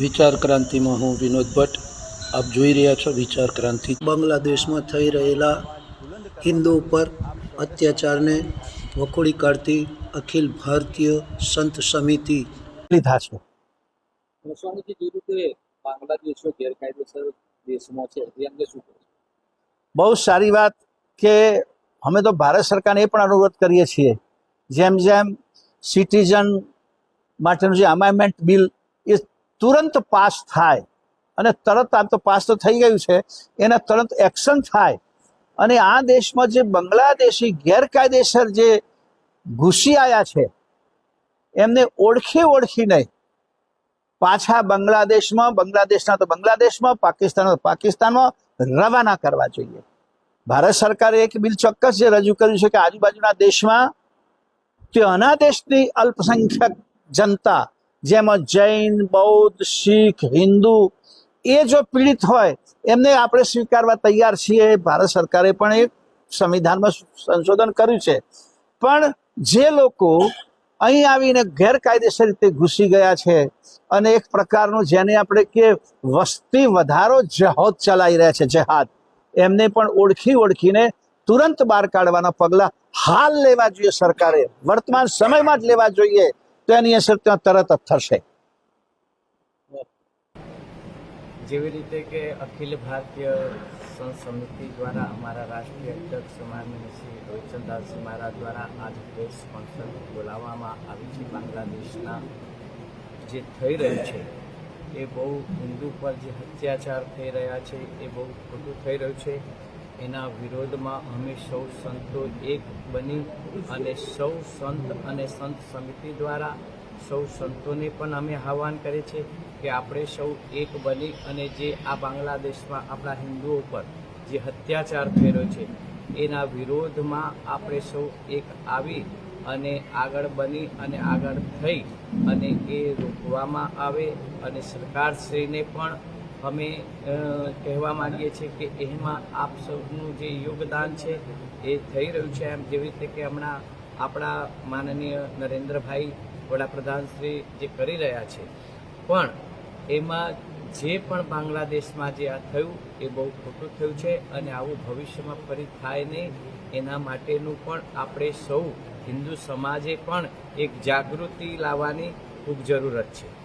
વિચાર ક્રાંતિમાં હું વિનોદ ભટ્ટ. આપ જોઈ રહ્યા છો વિચાર ક્રાંતિ. બાંગ્લાદેશમાં થઈ રહેલા હિન્દુ ઉપર અત્યાચારને વખોડી કાઢતી અખિલ ભારતીય સંત સમિતિ. લીધા છે. સ્વામીજી જે રીતે બાંગ્લાદેશો ગેરકાયદેસર દેશમાં છે એ અંગે શું છો? બહુ સારી વાત કે અમે તો ભારત સરકારને એ પણ અનુરોધ કરીએ છીએ. જેમ જેમ સિટીઝન માટેનું જે અમેન્ડમેન્ટ બિલ એ તુરંત પાસ થાય અને તરત આમ તો પાસ તો થઈ ગયું છે, એના તરત એક્શન થાય. અને આ દેશમાં જે બાંગ્લાદેશી ગેરકાયદેસર જે ઘૂસી આવ્યા છે, એમને ઓળખી ઓળખી નહીં. પાછા બાંગ્લાદેશમાં, બાંગ્લાદેશના તો બાંગ્લાદેશમાં, પાકિસ્તાન પાકિસ્તાનમાં રવાના કરવા જોઈએ. ભારત સરકારે એક બિલ ચોક્કસ જે રજૂ કર્યું છે કે આજુબાજુના દેશમાં તે દેશની અલ્પસંખ્યક જનતા, જેમાં જૈન, બૌદ્ધ, શીખ, હિન્દુ, એ જો પીડિત હોય, એમને આપણે સ્વીકારવા તૈયાર છીએ. ભારત સરકારે પણ એક સંવિધાનમાં સંશોધન કર્યું છે. પણ જે લોકો અહીં આવીને ગેરકાયદેસર રીતે ઘૂસી ગયા છે અને એક પ્રકારનું જેને આપણે કે વસ્તી વધારો જહોદ ચલાવી રહ્યા છે, જહાદ. એમને પણ ઓળખી ઓળખીને તુરંત બહાર કાઢવાના પગલાં હાલ લેવા જોઈએ સરકારે. વર્તમાન સમયમાં જ લેવા જોઈએ. તો એની અસર ત્યાં તરત જ થશે. જેવી રીતે કે અખિલ ભારતીય સંત સમિતિ દ્વારા અમારા રાષ્ટ્રીય અધ્યક્ષ માનનીય શ્રી રોહિતચંદ્રસિંહ મહારાજ દ્વારા આજ પ્રેસ કોન્ફરન્સ બોલાવવામાં આવી છે. બાંગ્લાદેશના જે થઈ રહ્યું છે, એ બહુ હિન્દુ પર જે અત્યાચાર થઈ રહ્યા છે, એ બહુ ખોટું થઈ રહ્યું છે. એના વિરોધમાં અમે સૌ સંતો એક બની અને સૌ સંત અને સંત સમિતિ દ્વારા સૌ સંતોને પણ અમે આહવાન કરીએ છીએ કે આપણે સૌ એક બની અને જે આ બાંગ્લાદેશમાં આપણા હિન્દુઓ પર જે અત્યાચાર થયેલો છે, એના વિરોધમાં આપણે સૌ એક આવી અને આગળ બની અને આગળ થઈ અને એ રોકવામાં આવે અને સરકારશ્રીને પણ અમે કહેવા માંગીએ છીએ કે એમાં આપ સૌનું જે યોગદાન છે એ થઈ રહ્યું છે. એમ જેવી રીતે કે હમણાં આપણા માનનીય નરેન્દ્રભાઈ વડાપ્રધાન શ્રી જે કરી રહ્યા છે. પણ એમાં જે પણ બાંગ્લાદેશમાં જે આ થયું એ બહુ ખોટું થયું છે અને આવું ભવિષ્યમાં ફરી થાય નહીં. એના માટેનું પણ આપણે સૌ હિન્દુ સમાજે પણ એક જાગૃતિ લાવવાની ખૂબ જરૂરત છે.